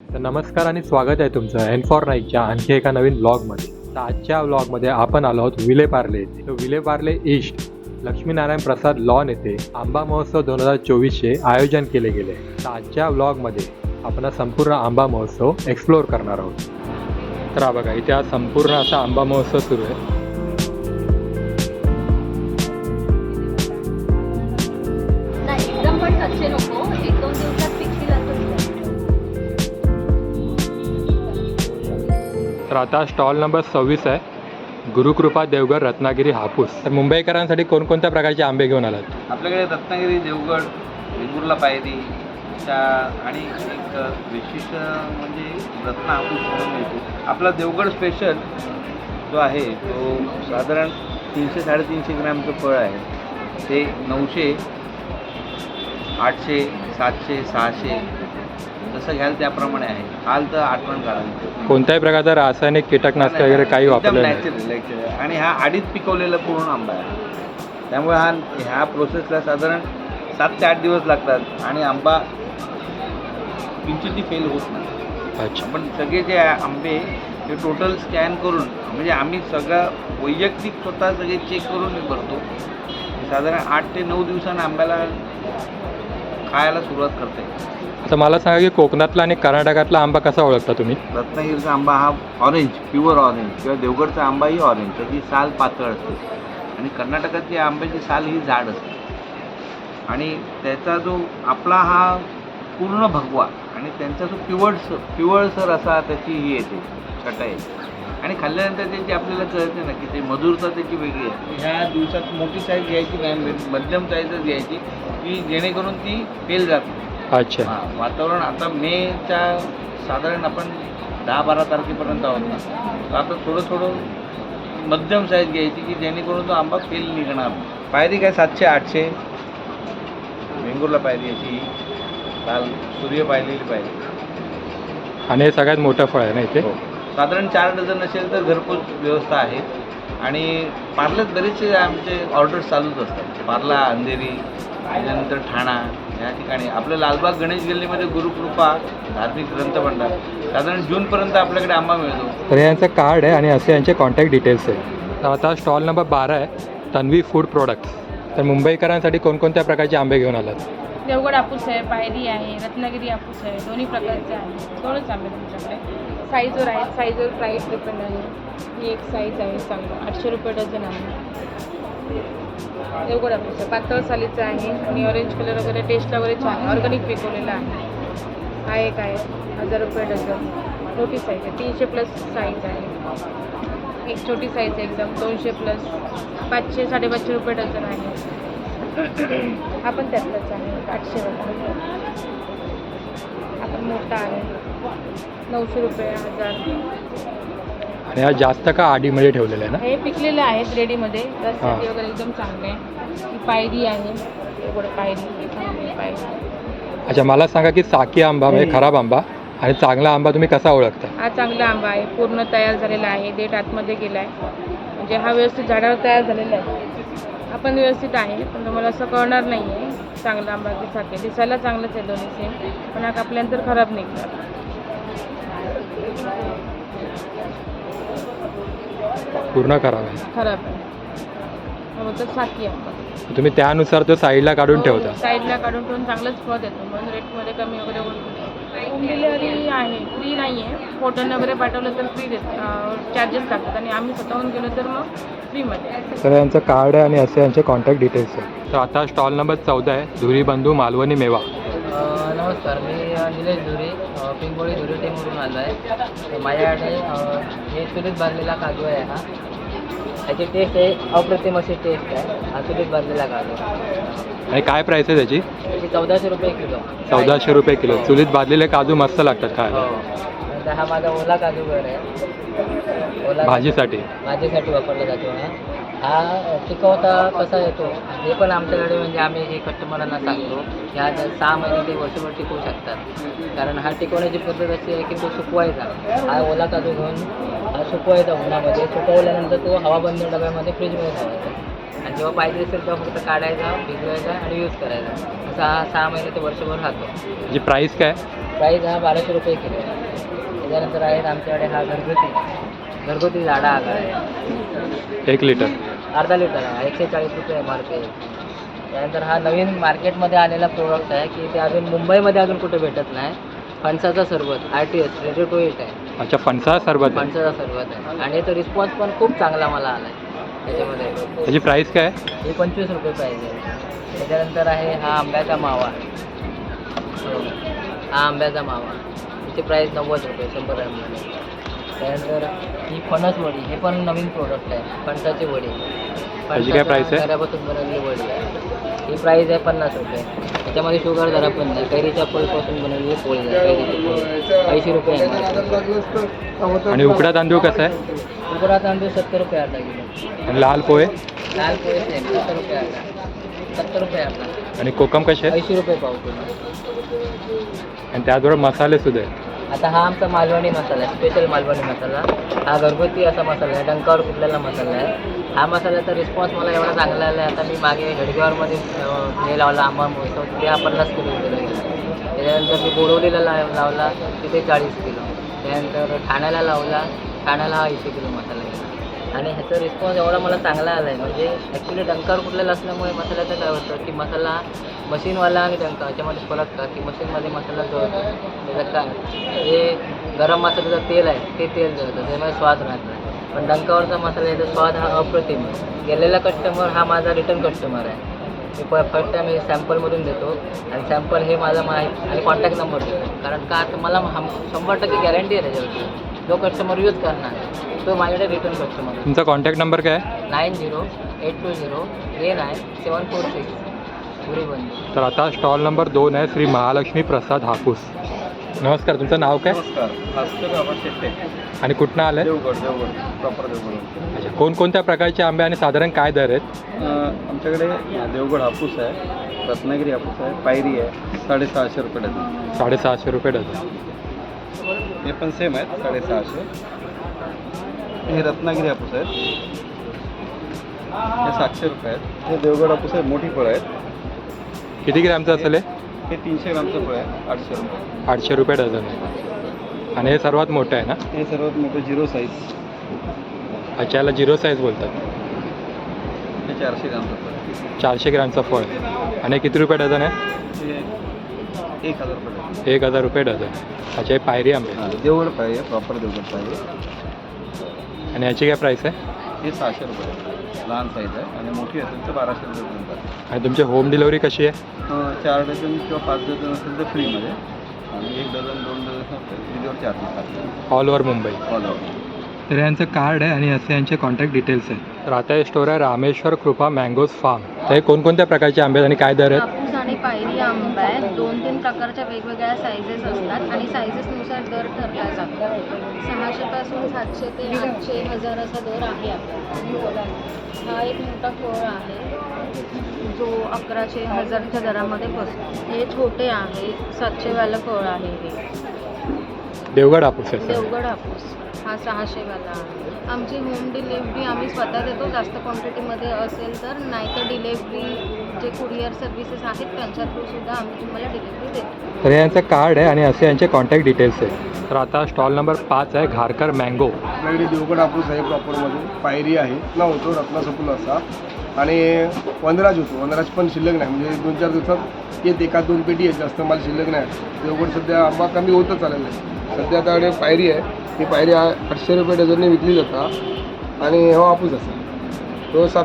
तर नमस्कार आणि स्वागत आहे तुमचं एन फॉर नाईकच्या आणखी एका नवीन ब्लॉगमध्ये तर आजच्या ब्लॉगमध्ये आपण आलो आहोत विले पार्ले येथे. तर विले पार्ले ईस्ट लक्ष्मीनारायण प्रसाद लॉन येथे आंबा महोत्सव दोन हजार चोवीसचे आयोजन केले गेले. तर आजच्या ब्लॉगमध्ये आपण संपूर्ण आंबा महोत्सव एक्सप्लोअर करणार आहोत. तर बघा इथे हा संपूर्ण असा आंबा महोत्सव सुरू आहे. आता स्टॉल नंबर सव्वीस आहे. गुरुकृपा देवगड रत्नागिरी हापूस. तर मुंबईकरांसाठी कोणकोणत्या प्रकारचे आंबे घेऊन आलात? आपल्याकडे रत्नागिरी देवगड वेंगुर्ला पायरी त्या आणि एक विशिष्ट म्हणजे रत्न हापूस म्हणून मिळतो. आपला देवगड स्पेशल जो आहे तो साधारण तीनशे साडेतीनशे ग्रॅमचं फळ आहे. ते नऊशे आठशे सातशे सहाशे जसं घ्याल त्याप्रमाणे आहे. हाल तर आठवण काढाल कोणत्याही प्रकारचा रासायनिक कीटकनाशक वगैरे काही एकदम वापरलं नाही. नॅचरल आणि हा आडीत पिकवलेला पूर्ण आंबा आहे. त्यामुळे हा ह्या प्रोसेसला साधारण सात ते आठ दिवस लागतात आणि आंबा किंचितही फेल होत नाही. अच्छा. आपण सगळे जे आंबे हे टोटल स्कॅन करून म्हणजे आम्ही सगळं वैयक्तिक स्वतः सगळे चेक करून मी करतो. साधारण आठ ते नऊ दिवसांनी आंब्याला खायला सुरुवात करते. आता मला सांगा की कोकणातला आणि कर्नाटकातला आंबा कसा ओळखता तुम्ही? रत्नागिरीचा आंबा हा ऑरेंज प्युअर ऑरेंज किंवा देवगडचा आंबाही ऑरेंज त्याची साल पातळ असते. आणि कर्नाटकातली आंब्याची साल ही जाड असते. आणि त्याचा जो आपला हा पूर्ण भगवा आणि त्यांचा जो पिवळसर पिवळसर असा त्याची ही येते छटा येते. आणि खाल्ल्यानंतर त्याची आपल्याला कळते ना की ते मधुरता त्याची वेगळी आहे. ह्या दिवसात मोठी साईज घ्यायची नाही मध्यम साईजच घ्यायची की जेणेकरून ती फेल जात. अच्छा. हा, वातावरण आता मेच्या साधारण आपण दहा बारा तारखेपर्यंत आहोत ना तर आता थोडं थोडं मध्यम साईज घ्यायची की जेणेकरून तो आंबा फेल निघणार पायरी काय सातशे आठशे? वेंगुर्ला पायरी याची काल सूर्य पाहिलेली पायरी. आणि हे सगळ्यात मोठं फळ आहे ना इथे? हो. साधारण चार डझन असेल तर घरपोच व्यवस्था आहे. आणि पार्ल्यात बरेचसे आमचे ऑर्डर्स चालूच असतात. पार्ला अंधेरी त्याच्यानंतर ठाणा या ठिकाणी. आपलं लालबाग गणेश गल्लीमध्ये गुरुकृपा धार्मिक ग्रंथभंडार. साधारण जूनपर्यंत आपल्याकडे आंबा मिळतो. तर यांचं कार्ड आहे आणि असे यांचे कॉन्टॅक्ट डिटेल्स आहे. तर आता स्टॉल नंबर बारा आहे तन्वी फूड प्रोडक्ट्स तर मुंबईकरांसाठी कोणकोणत्या प्रकारचे आंबे घेऊन आलात? देवगड हापूस आहे पायरी आहे रत्नागिरी हापूस आहे दोन्ही प्रकारचे आहे. दोनच आंबे तुमच्याकडे. साईजवर आहेत. साईजवर प्राईस डिपेंड आहे. ही एक साईज आहे चांगलं. आठशे रुपये डझन आहे. एवढं हापूस पातळ सालीचं आहे. आणि ऑरेंज कलर वगैरे टेस्टला वगैरे छान ऑर्गॅनिक पिकवलेला आहे. हा एक आहे. हजार रुपये डझन. मोठी साईज आहे. तीनशे प्लस साईज आहे. एक छोटी साईज आहे एकदम. दोनशे प्लस पाचशे साडेपाचशे रुपये डझन आहे. हा पण त्यातलाच आहे. आठशे रुपये. आपण मोठा आहे. नऊशे रुपये हजार. आणि हा जास्त का आडीमध्ये ठेवलेला आहे ना? हे पिकलेले आहेत रेडीमध्ये. हां. रस्त्याची वगैरे एकदम चांगले आहे. ही पायरी आहे. एवढं पायरी चांगली पायरी. अच्छा मला सांगा की साकी आंबा म्हणजे खराब आंबा आणि चांगला आंबा तुम्ही कसा ओळखता? हा चांगला आंबा आहे. पूर्ण तयार झालेला आहे. देठ आतमध्ये गेला आहे म्हणजे हा व्यवस्थित झाडावर तयार झालेला आहे. हा पण व्यवस्थित आहे. पण तुम्हाला असं कळणार नाही आहे चांगला आंबा की साके दिसायला चांगलंच आहे दोन्ही सेम पण हा कापल्यानंतर खराब निघणार. पूर्ण खराब आहे. खराब आहे मग साकी तुम्ही त्यानुसार तो साईडला काढून ठेवता. साईडला काढून ठेवून चांगलंच फळ देतो म्हणून रेटमध्ये कमी वगैरे होईल होम डिलिव्हरी आहे. फ्री नाही आहे फोटोने वगैरे पाठवलं तर फ्री देत चार्जेस लागतात. आणि आम्ही स्वतःहून गेलो तर मग फ्रीमध्ये तर यांचं कार्ड आहे आणि असे यांचे कॉन्टॅक्ट डिटेल्स आहे. तर आता स्टॉल नंबर चौदा आहे. धुरी बंधू मालवणी मेवा. नमस्कार मी निलेश धुरे अ, पिंपोळी धुरे टेमवरून आलो आहे माझ्याकडे हे चुलीत भरलेला काजू आहे हा. त्याची टेस्ट आहे अप्रतिम अशी टेस्ट आहे. हा चुलीत भरलेला काजू आणि काय प्राईस आहे त्याची? त्याची चौदाशे रुपये किलो. चौदाशे रुपये किलो. चुलीत भाजलेले काजू मस्त लागतात हो. खायला नंतर हा माझा ओला काजू वर आहे. ओला भाजीसाठी. भाजीसाठी वापरला जातो हा. हा टिकवता कसा येतो? हे पण आमच्याकडे म्हणजे आम्ही हे कस्टमरांना सांगतो. ह्या जर सहा महिने ते वर्षभर टिकवू शकतात. कारण हा टिकवण्याची पद्धत अशी आहे की तो सुकवायचा. हा ओला काजू घेऊन हा सुकवायचा उन्हामध्ये. सुकवल्यानंतर तो हवाबंद डब्यामध्ये फ्रीजमध्ये ठेवायचा. आणि जेव्हा पाहिजे असेल तेव्हा फक्त काढायचा भिजवायचा आणि यूज करायचा. असा हा सहा महिने ते वर्षभर राहतो. त्याची प्राईस काय? प्राईस हा बाराशे रुपये किलो आहे. त्याच्यानंतर आहेत आमच्याकडे हा घरगुती. घरगुती झाडा आगा आहे. एक लिटर अर्धा लिटर हा एकशे चाळीस रुपये एम आर पी आहे त्यानंतर हा नवीन मार्केटमध्ये आलेला प्रोडक्ट आहे की ते अजून मुंबईमध्ये अजून कुठे भेटत नाही. फणसाचा सरबत R T S ready to eat आहे. अच्छा फणसा सरबत आहे? फणसाचा सरबत आहे. आणि याचा रिस्पॉन्स पण खूप चांगला मला आला आहे त्याच्यामध्ये त्याची प्राईस काय? आहे? हे पंचवीस रुपये प्राईज आहे. त्याच्यानंतर आहे हा आंब्याचा मावा. हो. आंब्याचा मावा. त्याची प्राईस नव्वद रुपये शंभर ग्रॅममध्ये. त्यानंतर ही फणस वडी हे पण नवीन प्रोडक्ट आहे फणसाची वडी. त्याची काय price आहे? घरापासून बनवलेली वडी आहे. ही प्राईस आहे पन्नास रुपये. त्याच्यामध्ये शुगर जरा पण नाही. कैरीच्या फळपासून बनवलेली पोळी आहे कैरीची पोळी. ऐंशी रुपये आणि उकडा तांदूळ कसा आहे? उकडा तांदूळ सत्तर रुपये अर्धा किलो. आणि लाल पोहे? लाल सेम सत्तर रुपये अर्धा. सत्तर रुपये अर्धा. आणि कोकम कसे ऐंशी रुपये पाव किलो. आणि त्याचबरोबर मसाले सुद्धा आहेत. आता हा आमचा मालवणी मसाला आहे स्पेशल मालवणी मसाला. हा घरगुती असा मसाला आहे डंकावर कुठलेला मसाला आहे. हा मसाल्याचा रिस्पॉन्स मला एवढा चांगला आला आहे आता मी मागे हेडगेवरमध्ये हे लावला आंबा महोत्सव तिथे हा पन्नास किलो गेला त्याच्यानंतर मी बोडवलीला लावला तिथे चाळीस किलो. त्यानंतर ठाण्याला लावला ठाण्याला हा ऐंशी किलो मसाला आणि ह्याचा रिस्पॉन्स एवढा मला चांगला आला आहे म्हणजे ॲक्च्युली डंकावर कुठलेला असल्यामुळे मसाल्याचं काय होतं? की मसाला मशीनवाला आणि डंका याच्यामध्ये फरक का? की मशीनमध्ये मसाला जळतो त्याचं काय? जे गरम मसाल्याचं तेल आहे ते तेल जळतं त्यामुळे स्वाद राहत. नाही पण डंकावरचा मसाला याचा स्वाद हा अप्रतिम आहे. गेलेला कस्टमर हा माझा रिटर्न कस्टमर आहे. मी प फर्स्ट टाईम हे सॅम्पलमधून देतो. आणि सॅम्पल हे माझा माहीत आणि कॉन्टॅक्ट नंबर देतो. कारण का? तर मला हम शंभर टक्के गॅरंटी आहे त्याच्यावरती. जो कस्टमर यूज करणार तो माझ्याकडे रिटर्न आहे तुमचा कॉन्टॅक्ट नंबर काय? आहे nine zero eight two zero three nine seven four six तर आता स्टॉल नंबर दोन आहे श्री महालक्ष्मी प्रसाद हापूस. नमस्कार तुमचं नाव काय? नमस्कार भास्कर बाबा शेट्टे. आणि कुठनं आलं आहे देवगड देवगड प्रॉपर देवगड. अच्छा कोणकोणत्या प्रकारचे आंबे आणि साधारण काय दर आहेत? आमच्याकडे देवगड हापूस आहे रत्नागिरी हापूस आहे पायरी आहे साडेसहाशे रुपये डझन. साडेसहाशे रुपये डझन. हे पण सेम आहेत साडेसहाशे. हे रत्नागिरी हापूस आहेत. हे सातशे रुपये आहेत. हे देवगड हापूस आहे मोठी फळं आहेत. किती ग्रॅमचं असेल हे? हे तीनशे ग्रामचं फळ आहे आठशे रुपये. आठशे रुपये डझन आहे. आणि हे सर्वात मोठं आहे ना? हे सर्वात मोठं झिरो साईज. अच्छा याला झिरो साईज बोलतात. हे चारशे ग्रामचं फळ आहे. चारशे ग्रॅमचं फळ आहे. आणि हे किती रुपये डझन आहे? हे एक हजार रुपये. एक हजार रुपये डझन. अच्छा हे पायरी आंबे. देवगड पाहिजे प्रॉपर देवगड पाहिजे आणि याची काय प्राईस आहे? हे सहाशे रुपये. लहान साईज आहे आणि मोठी असेल तर बाराशे रुपयेपर्यंत आहे. आणि तुमची होम डिलिव्हरी कशी आहे? चार डझन किंवा पाच डझन असेल तर फ्रीमध्ये आणि एक डझन दोन डझन असेल डिलिव्हर चार्जेस लागतात all over Mumbai all over तर यांचं कार्ड आहे आणि असे यांचे कॉन्टॅक्ट डिटेल्स आहे. तर आता हे स्टोर आहे रामेश्वर कृपा मँगोज फार्म तर हे कोणकोणत्या प्रकारचे आंबे आहेत आणि काय दर आहेत? कापूस आणि पायरी आंबा आहे. दोन तीन प्रकारच्या वेगवेगळ्या सायझेस असतात आणि सायझेसनुसार दर ठरला जातो. सहाशेपासून सातशे ते आठशे हजार असा दर आहे आपला. हा एक मोठा फळ आहे. जो अकराशे हजारच्या दरामध्ये बसतो. हे छोटे आहे. सातशेवालं फळ आहे हे. देवगड हापूस आहे सर. देवगड हापूस. हा सहाशेवाला आमची होम डिलेवरी आम्ही स्वतः देतो जास्त क्वांटिटीमध्ये असेल तर. नाहीतर डिलेवरी जे कुरिअर सर्व्हिसेस आहेत त्यांच्या थ्रू सुद्धा आम्ही तुम्हाला डिलेवरी देतो. तर हे यांचं कार्ड आहे आणि असे यांचे कॉन्टॅक्ट डिटेल्स आहे. तर आता स्टॉल नंबर पाच आहे घारकर मँगो आपल्याकडे देवगड हापूस आहे प्रॉपरमध्ये पायरी आहे. रत्ना होतो रत्ना सपूल असा. आणि वनराज होतो. वनराज पण शिल्लक नाही. म्हणजे दोन चार दिवसात येत एका दोन पेटी आहेत जास्त. माल शिल्लक नाही. देवगड सध्या आंबा कमी होतच चाललेला आहे. सध्या आता पायरी आहे. ही पायरी आठशे रुपये डझनने विकली जातात आणि हा हापूस असा तो सात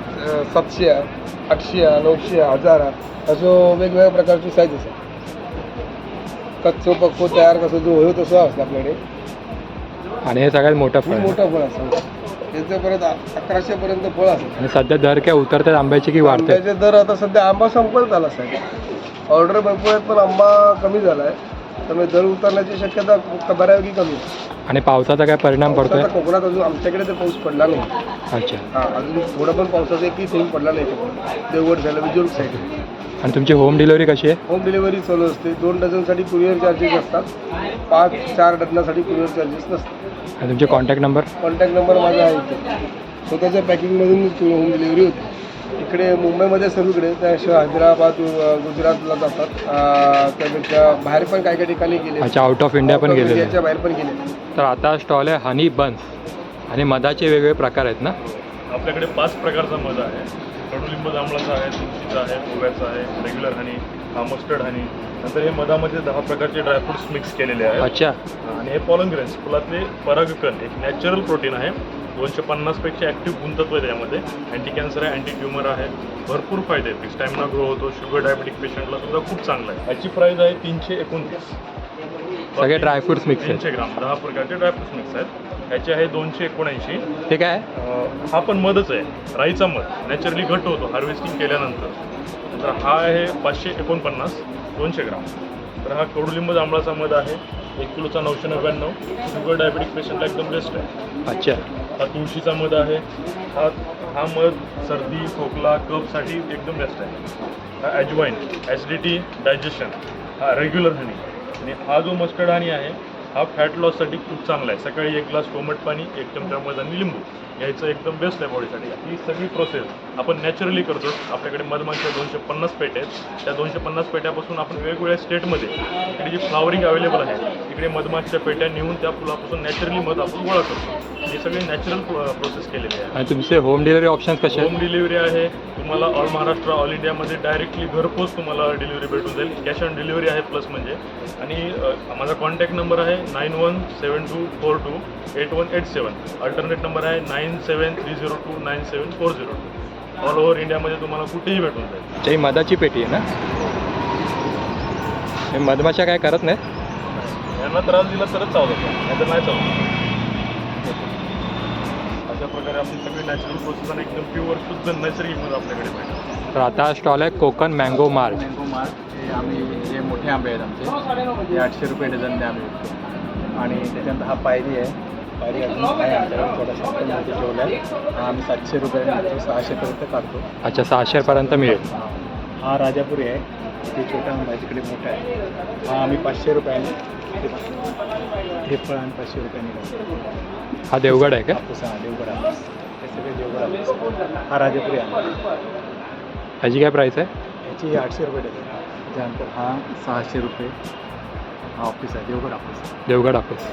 सातशे आठशे नऊशे हजार असं वेगवेगळ्या प्रकारची साईज असतात. कच्चो पक्को तयार कसं जो होईल तसं असतं आपल्याकडे. आणि हे सगळ्यात मोठं फळ मोठं फळ असतं. त्याचं परत अकराशे पर्यंत फळ असतं. आणि सध्या दर काय उतरतात आंब्याचे की वाढतात? आंब्याचे दर आता सध्या आंबा संपत आला साहेब. ऑर्डर भरपूर आहेत पण आंबा कमी झाला आहे त्यामुळे दर उतरण्याची शक्यता बऱ्यापैकी कमी आहे. आणि पावसाचा काय परिणाम पडतोय? कोकणात अजून आमच्याकडे तर पाऊस पडला नाही. अच्छा. हा अजून थोडा पण पावसाचा एकही थेंब पडला नाही कोकणात. देवगड झालं विजोग साईड आणि तुमची होम डिलिव्हरी कशी आहे? होम डिलिव्हरी चालू असते. दोन डझनसाठी कुरिअर चार्जेस असतात. पाच चार डझनासाठी कुरिअर चार्जेस नसतात. आणि तुमचे कॉन्टॅक्ट नंबर कॉन्टॅक्ट नंबर माझा आहे इथे. स्वतःच्या पॅकिंगमधून होम डिलिव्हरी होते. इकडे मुंबईमध्ये सर्वीकडे त्याशिवाय हैदराबाद गुजरातला जातात. अ, त्यापेक्षा बाहेर पण काही काही ठिकाणी गेले. अच्छा आउट ऑफ इंडिया पण गेलेले. इंडियाच्या बाहेर पण गेले. तर आता स्टॉल आहे हनी बन्स आणि मधाचे वेगवेगळे प्रकार आहेत ना? आपल्याकडे पाच प्रकारचा मध आहे. कडुलिंब जांभळाचा आहे तुळशीचा आहे गोव्याचा आहे रेग्युलर हनी हा मस्टर्ड हनी नंतर हे मधामध्ये दहा प्रकारचे ड्रायफ्रुट्स मिक्स केलेले आहेत. अच्छा. आणि हे पॉलन ग्रेन्स फुलातले परागकण एक नॅचरल प्रोटीन आहे. दोनशे पन्नासपेक्षा ॲक्टिव्ह गुंतत्व आहे त्यामध्ये. अँटी कॅन्सर आहे अँटी ट्युमर आहे. भरपूर फायदे आहेत. स्टॅमिना ग्रो होतो. शुगर डायबेटिक पेशंटला सुद्धा खूप चांगला आहे. याची प्राईस आहे तीनशे एकोणतीस. सगळे ड्रायफ्रुट्स मिक्स तीनशे ग्राम दहा प्रकारचे ड्रायफ्रुट्स मिक्स आहेत. ह्याचे आहे दोनशे एकोणऐंशी. हे काय? हा पण मधच आहे. राईचा मध. नॅचरली घट होतो. हार्वेस्टिंग केल्यानंतर. तर हा आहे पाचशे एकोणपन्नास. दोनशे ग्राम. तर हा कडुलिंब जांभळाचा मध आहे. एक किलोचा नऊशे नव्याण्णव. शुगर डायबेटिक पेशंटला एकदम बेस्ट आहे. अच्छा. हा तुळशीचा मध आहे. हा हा मध सर्दी खोकला कपसाठी एकदम बेस्ट आहे. हा ॲजवाईन ॲसिडिटी डायजेशन हा रेग्युलर हनी आणि हा जो मस्टर्ड हनी आहे हा फॅट लॉससाठी खूप चांगला आहे. सकाळी एक ग्लास कोमट पाणी एक चमचा मध आणि लिंबू यायचं एकदम बेस्ट आहे बॉडीसाठी ही सगळी प्रोसेस आपण नॅचरली करतो. आपल्याकडे मधमाशा दोनशे पन्नास पेट्या आहेत. त्या दोनशे पन्नास पेट्यापासून आपण वेगवेगळ्या स्टेटमध्ये इकडे जी फ्लावरिंग अवेलेबल आहे इकडे मधमाशच्या पेट्या नेऊन त्या फुलापासून नॅचरली मध आपण गोळा करतो. हे सगळे नॅचरल प्रोसेस केलेले आहे आणि तुमचे होम डिलिव्हरी ऑप्शन्स कसे होम डिलिव्हरी आहे. तुम्हाला ऑल महाराष्ट्र ऑल इंडियामध्ये डायरेक्टली घरपोच तुम्हाला डिलिव्हरी भेटून जाईल. कॅश ऑन डिलिव्हरी आहे प्लस म्हणजे. आणि माझा कॉन्टॅक्ट नंबर आहे nine one seven two four two eight one eight seven alternate number आहे nine seven three zero two nine seven four zero two all over इंडियामध्ये तुम्हाला कुठेही भेटून जाईल. मधाची पेटी आहे ना? हे मधमाशा काय करत नाही यांना त्रास दिला तरच चावलं नाही तर नाही चावलं अशा प्रकारे आपली सगळी नॅचरल प्रोसेस आणि एकदम प्युअर शुद्ध नैसर्गिक मध आपल्याकडे भेटेल तर आता स्टॉल आहे Konkan mango mart mango mark हे आम्ही हे मोठे आंबे आहेत आमचे. हे आठशे रुपये डझनने आम्ही विकतो. आणि त्याच्यानंतर हा पायरी आहे. पायरी आमच्याकडे ठेवला आहे हा आम्ही सातशे विकतो सहाशेपर्यंत काढतो. अच्छा सहाशेपर्यंत मिळेल. हा. राजापुरी आहे. ते छोटा आंबा आहे तिकडे मोठा आहे. हा आम्ही पाचशे रुपयाने हे फळ आम्ही पाचशे रुपयाने हा देवगड आहे का? हापूस हा देवगड हापूस हे सगळे देवगड हापूस हा राजापुरी आंबा ह्याची काय प्राईस आहे? याची आठशे रुपये डझन त्यानंतर हा सहाशे रुपये. हा ऑफिस आहे देवगड ऑफिस आहे. देवगड हापूस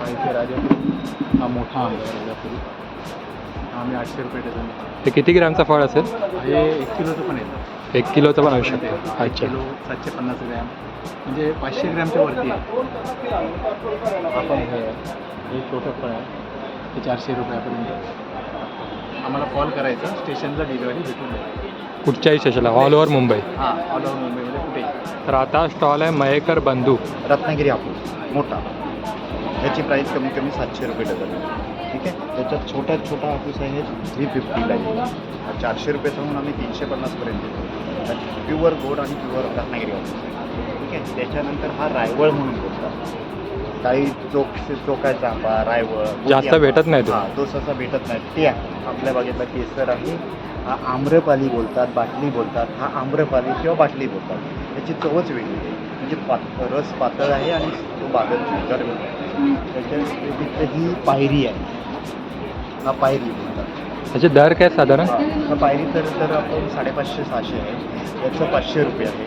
हा इथे राजापुरी. हा मोठा आंबा आहे राजापुरी. हा आम्ही आठशे रुपये डझन विकतो. ते किती ग्रॅमचं फळ असेल? हे एक किलोचं पण येतं एक किलोचं पण असू एक शकतं अच्छा. किलो सातशे पन्नास ग्रॅम. म्हणजे पाचशे ग्रॅमच्या वरती आहे. हा पण हे आहे. हे छोटं फळ आहे. हे चारशे रुपयापर्यंत. आम्हाला कॉल करायचा. स्टेशनला डिलिव्हरी भेटून जाईल. कुठच्याही स्टेशनला ऑल ओव्हर मुंबई हां ऑल ओव्हर मुंबईमध्ये कुठेही. तर आता स्टॉल आहे मयेकर बंधू. रत्नागिरी हापूस. मोठा. याची प्राईस कमीत कमी सातशे रुपये डझन आहे. ठीक आहे? त्याच्यात छोट्यात छोटा हापूस आहे थ्री फिफ्टीला आहे. हा चारशे रुपये म्हणून आम्ही तीनशे पन्नासपर्यंत देतो प्युअर गोड आणि प्युअर रत्नागिरी आहे ठीक आहे? त्याच्यानंतर हा रायवळ म्हणून बोलतात काही चोक चोकायचा आंबा रायवळ जास्त. भेटत नाही. हा तो ससा भेटत नाही. ते आहे. आपल्या बागेतला केसर आहे हा आम्रपाली बोलतात बाटली बोलतात. हा आम्रपाली किंवा बाटली बोलतात. याची चवच वेगळी आहे. म्हणजे पात रस पातळ आहे आणि तो गरम आहे त्याच्या व्यतिरिक्त ही पायरी आहे. हा पायरी बोलतात. त्याचे दर काय साधारण? हा पायरी तर तर आपण साडेपाचशे सहाशे आहे. याचं पाचशे रुपये आहे.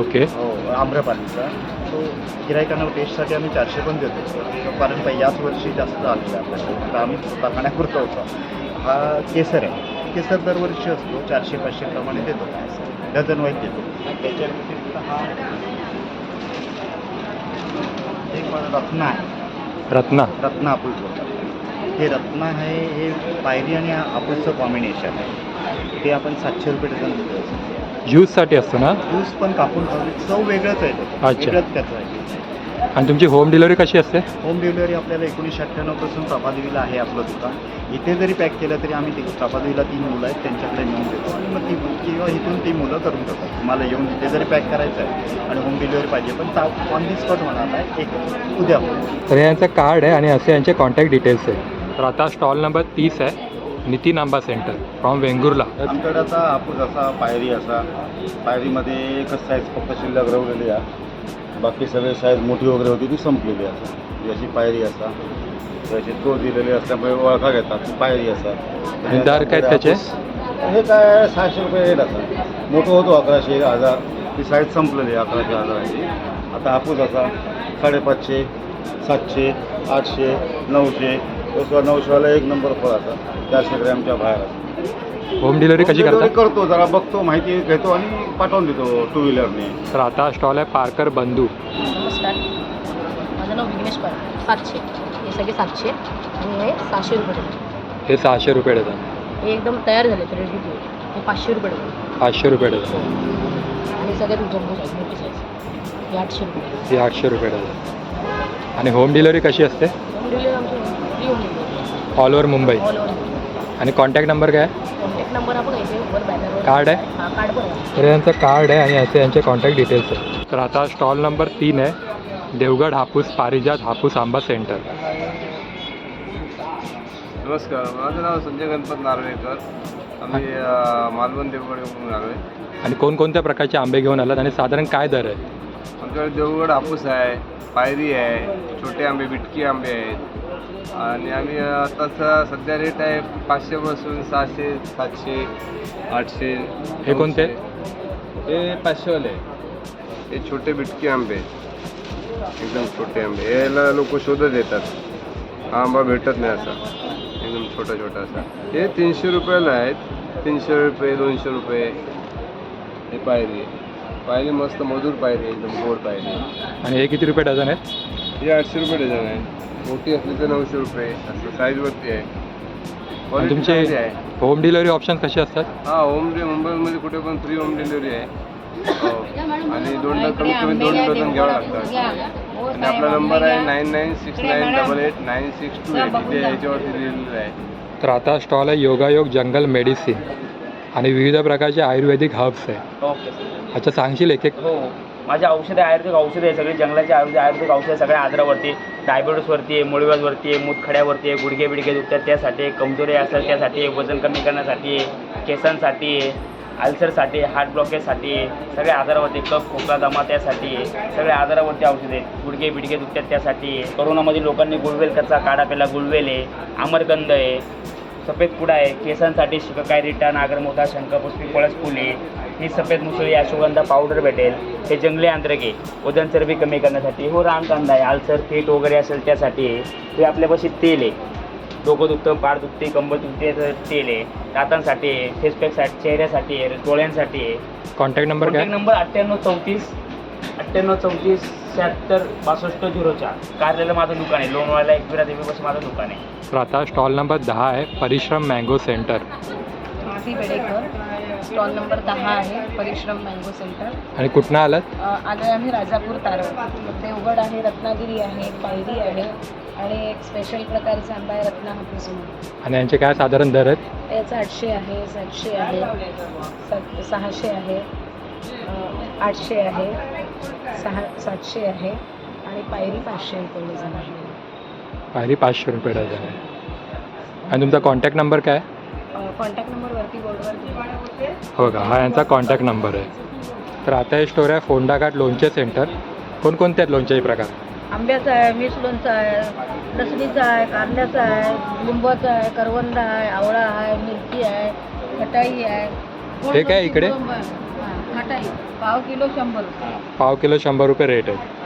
ओके. हो आम्रपालीचा. तो गिरायकांना टेस्टसाठी आम्ही चारशे पण देतो. कारण पै- याच वर्षी जास्त आलेला आहे आपल्याकडे. तर आम्ही स्वतः खाण्यापुरता होतो. हा केसर आहे. केसर दरवर्षी असतो. चारशे पाचशे प्रमाणे देतो. डझन वाईज देतो. त्याच्या व्यतिरिक्त हा एक रत्ना आहे. रत्ना. रत्ना आपूस बोलतात हे रत्ना आहे हे पायरी आणि आपूसचं कॉम्बिनेशन आहे. ते आपण सातशे रुपये डझन देतो ज्यूससाठी असतो ना? ज्यूस पण कापून चव वेगळंच आहे. वेगळंच त्याचं आहे. आणि तुमची होम डिलिव्हरी कशी असते? होम डिलिव्हरी आपल्याला एकोणीसशे अठ्ठ्याण्णवपासून प्रभादेवीला आहे आपलं दुकान. इथे जरी पॅक केलं तरी आम्ही ते प्रभादेवीला तीन मुलं आहेत त्यांच्याकडे नेऊन देतो. आणि मग ती किंवा इथून ती मुलं करून देतात. तुम्हाला येऊन इथे जरी पॅक करायचं आहे आणि होम डिलिव्हरी पाहिजे पण ऑन दी स्पॉट होणार आहे. एक उद्या. तर यांचं कार्ड आहे आणि असे यांचे कॉन्टॅक्ट डिटेल्स आहे तर आता स्टॉल नंबर तीस आहे नितीन आंबा सेंटर फ्रॉम वेंगुर्ला। आमच्याकडे आता हापूस असा पायरी असा पायरीमध्ये एकच साईज फक्त शिल्लक राहिलेली आहे. बाकी सगळे साईज मोठी वगैरे होती ती संपलेली असा अशी पायरी असा अशी तो दिलेली असल्यामुळे ओळखा घेतात पायरी असा. आणि दर काय त्याचे? हे काय सहाशे रुपये रेट आता मोठं होतो अकराशे हजार ती साईज संपलेली आहे अकराशे हजाराची. आता हापूस असा साडेपाचशे सातशे आठशे नऊशे तसं नऊशेवाला एक नंबर फळ असा चारशे ग्रॅमच्या बाहेर होम डिलिव्हरी कशी करता? करतो जरा बघतो माहिती घेतो आणि पाठवून देतो टू व्हीलरने तर आता स्टॉल आहे पारकर बंधू. नमस्कार. माझं नाव विघ्नेश पार सातशे. हे सगळे सातशे. आणि हे सहाशे रुपये हे सहाशे रुपये डझन हे एकदम तयार झाले तर रेडी टू हे पाचशे रुपये डझन पाचशे रुपये डझन आणि सगळ्यात जम्बो साईज मोठी साईज हे आठशे रुपये हे आठशे रुपये डझन आणि होम डिलिव्हरी कशी असते? होम डिलिव्हरी आमची ऑल ओव्हर मुंबई आणि कॉन्टॅक्ट नंबर काय? आहे? कॉन्टॅक्ट नंबर आपण येते वर बॅनरवर कार्ड आहे? हां कार्ड पण यांचं कार्ड आहे आणि याचे यांचे कॉन्टॅक्ट डिटेल्स आहे. तर आता स्टॉल नंबर तीन आहे. देवगड हापूस पारिजात हापूस आंबा सेंटर नमस्कार माझं नाव संजय गणपत नार्वेकर. आम्ही मालवण देवगड येऊन आलो आहे आणि कोणकोणत्या प्रकारचे आंबे घेऊन आलात आणि साधारण काय दर आहे? आमच्याकडे देवगड हापूस आहे पायरी आहे छोटे आंबे बिटकी आंबे आहेत. आणि आम्ही आता सध्या रेट आहे पाचशेपासून सहाशे सातशे आठशे हे कोणते? हे पाचशेवाले. आहे हे छोटे बिटकी आंबे. आहेत. एकदम छोटे आंबे. याला लोक शोधत येतात. हा आंबा भेटत नाही असा. एकदम छोटा छोटा असा. हे तीनशे रुपयाला आहेत. तीनशे रुपये दोनशे रुपये. हे पायरी. पायरी मस्त मधुर पायरी एकदम गोड पायरी आणि हे किती रुपये डझन आहेत? ही आठशे रुपये डझन आहे. मोठी असली तर नऊशे रुपये असं साईजवरती आहे. आणि तुमचे चांगली आहे. होम डिलिव्हरी ऑप्शन कसे असतात? हा होम डे मुंबईमध्ये कुठे पण फ्री होम डिलिव्हरी आहे. हो. आणि दोन डझन कमीत कमी दोन डझन घ्यावं लागतात आणि आपला नंबर आहे nine nine six nine double eight nine six two eight इथे याच्यावरती लिहिलेलं आहे. तर आता स्टॉल आहे योगायोग जंगल मेडिसिन आणि विविध प्रकारचे आयुर्वेदिक हर्ब्स आहे. अच्छा सांगशील एक एक? हो. माझे औषधं आयुर्वेदिक औषधं आहे सगळे जंगलाचे आयुर्वेदिक आयुर्वेदिक औषधं सगळ्या आजारावरती. डायबिटीसवरती आहे मुळव्याजवरती आहे मूतखड्यावरती आहे गुडघे बिडघे दुखतात त्यासाठी कमजोरी असतात त्यासाठी वजन कमी करण्यासाठी केसांसाठी अल्सरसाठी हार्ट ब्लॉकेजसाठी आहे सगळ्या आजारावरती कफ खोकला दमा त्यासाठी सगळ्या आजारावरती औषध आहेत. गुडघे बिडघे दुखतात त्यासाठी कोरोनामध्ये लोकांनी गुळवेल कच्चा काढा पेला गुळवेल आहे आमरगंध आहे सफेद कुडा आहे. केसांसाठी शिककाय रिटा नागरमोथा शंखपुष्पी पळस फुले ही सफेद मुसळी अश्वगंधा पावडर भेटेल. हे जंगली आंतरके वजन चरबी कमी करण्यासाठी. हो रानकांदा आहे. आलसर फीट वगैरे असेल त्यासाठी. हे आपल्यापाशी तेल आहे. डोकं दुखतं पाठ दुखते कंबर दुखते तेल आहे. दातांसाठी फेसपॅकसाठी चेहऱ्यासाठी आहे डोळ्यांसाठी. आहे कॉन्टॅक्ट नंबर कॉन्टॅक्ट नंबर अठ्ठ्याण्णव चौतीस अठ्ठ्याण्णव चौतीस शहात्तर बासष्ट झिरो चार. कार्यालय माझं दुकान आहे. लोणवाडला एकविरा देवीपासून माझं दुकान आहे. तर आता स्टॉल नंबर दहा आहे परिश्रम मँगो सेंटर. मासी बेडेकर स्टॉल नंबर दहा आहे परिश्रम मँगो सेंटर. आणि कुठनं आलात? आलोय आम्ही राजापूर तारळ देवगड आहे रत्नागिरी आहे पायरी आहे आणि एक स्पेशल प्रकारचा आंबा आहे रत्ना हापूस म्हणून आणि यांचे काय साधारण दर आहेत? याचं आठशे आहे सातशे आहे सात सहाशे आहे. आठशे आहे सहा सातशे आहे आणि पायरी पाचशे रुपये डझन आहे. पायरी पाचशे रुपये डझन आहे. आणि तुमचा कॉन्टॅक्ट नंबर काय? कॉन्टॅक्ट नंबरवरती बोर्डवर हो का? हा यांचा कॉन्टॅक्ट नंबर आहे. तर आता हे स्टोर आहे फोंडा घाट लोणचे सेंटर कोणकोणते आहेत लोणच्याचे प्रकार? आंब्याचा आहे मिक्स लोणचा आहे लसणीचा आहे कारल्याचा आहे लिंबाचा आहे करवंदा आहे आवळा आहे मिरची आहे खटाई आहे. हे काय इकडे? पाव किलो शंभर रुपये. पाव किलो शंभर रुपये रेट आहे.